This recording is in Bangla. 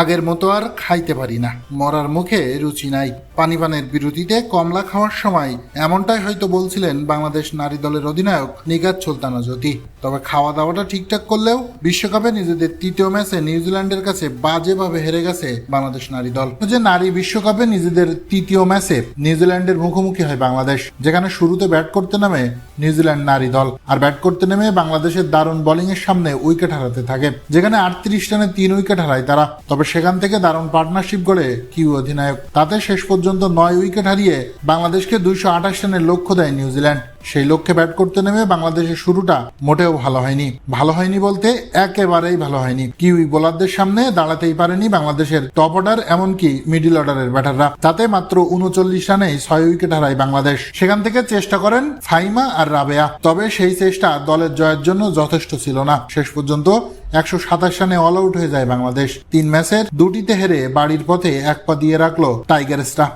আগের মতো আর খাইতে পারি না। মরার মুখে রুচি নাই। পানি পানের বিরতিতে কমলা খাওয়ার সময় এমনটাই হয়তো বলছিলেন বাংলাদেশ নারী দলের অধিনায়ক নিগাত সুলতানা জ্যোতি। তবে খাওয়া দাওয়াটা ঠিকঠাক করলেও বিশ্বকাপে নিজেদের তৃতীয় ম্যাচে নিউজিল্যান্ডের কাছে বাজেভাবে হেরে গেছে বাংলাদেশ নারী দল। যে নারী বিশ্বকাপে নিজেদের তৃতীয় ম্যাচে নিউজিল্যান্ডের মুখোমুখি হয় বাংলাদেশ, যেখানে শুরুতে ব্যাট করতে নামে নিউজিল্যান্ড নারী দল, আর ব্যাট করতে নেমে বাংলাদেশের দারুণ বোলিং এর সামনে উইকেট হারাতে থাকে, যেখানে আটত্রিশ রানে তিন উইকেট হারায় তারা। তবে সেখান থেকে দারুণ পার্টনারশিপ গড়ে কিউ অধিনায়ক। তাতে শেষ পর্যন্ত নয় উইকেট হারিয়ে বাংলাদেশকে দুইশো আঠাশ রানের লক্ষ্য দেয় নিউজিল্যান্ড। সেই লক্ষ্যে ব্যাট করতে নেমে বাংলাদেশের শুরুটা মোটেও ভালো হয়নি। ভালো হয়নি বলতে একেবারেই ভালো হয়নি। কিউই বোলারদের সামনে দাঁড়াতেই পারেনি বাংলাদেশের টপ অর্ডার, এমনকি মিডিল অর্ডারের ব্যাটাররা। তাতে মাত্র উনচল্লিশ রানেই ছয় উইকেট হারায় বাংলাদেশ। সেখান থেকে চেষ্টা করেন ফাইমা আর রাবেয়া। তবে সেই চেষ্টা দলের জয়ের জন্য যথেষ্ট ছিল না। শেষ পর্যন্ত একশো সাতাশ রানে অল আউট হয়ে যায় বাংলাদেশ। তিন ম্যাচের দুটিতে হেরে বাড়ির পথে এক পা দিয়ে রাখল টাইগার্সরা।